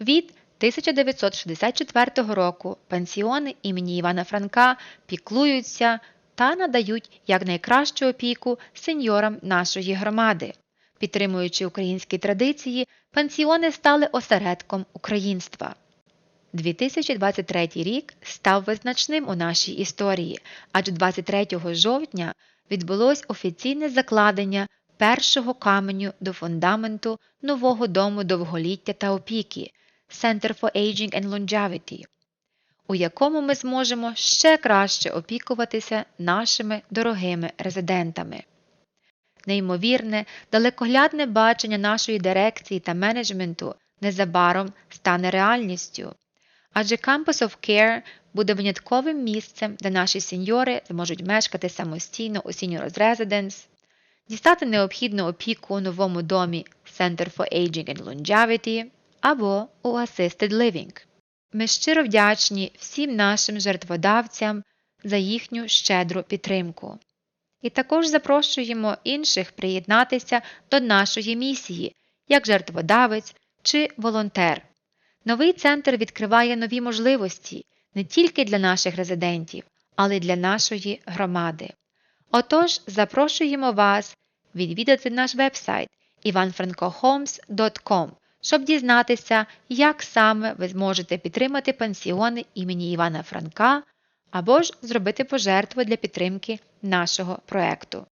Від 1964 року пансіони імені Івана Франка піклуються та надають якнайкращу опіку сеньорам нашої громади. Підтримуючи українські традиції, пансіони стали осередком українства. 2023 рік став визначним у нашій історії, адже 23 жовтня відбулось офіційне закладення першого каменю до фундаменту нового дому довголіття та опіки Center for Aging and Longevity, у якому ми зможемо ще краще опікуватися нашими дорогими резидентами. Неймовірне, далекоглядне бачення нашої дирекції та менеджменту незабаром стане реальністю. Адже Campus of Care буде винятковим місцем, де наші сеньори зможуть мешкати самостійно у Seniors Residence, дістати необхідну опіку у новому домі Center for Aging and Longevity або у Assisted Living. Ми щиро вдячні всім нашим жертводавцям за їхню щедру підтримку. І також запрошуємо інших приєднатися до нашої місії як жертводавець чи волонтер. Новий центр відкриває нові можливості не тільки для наших резидентів, але й для нашої громади. Отож, запрошуємо вас відвідати наш вебсайт ivanfrancohomes.com, щоб дізнатися, як саме ви зможете підтримати пансіони імені Івана Франка або ж зробити пожертву для підтримки нашого проекту.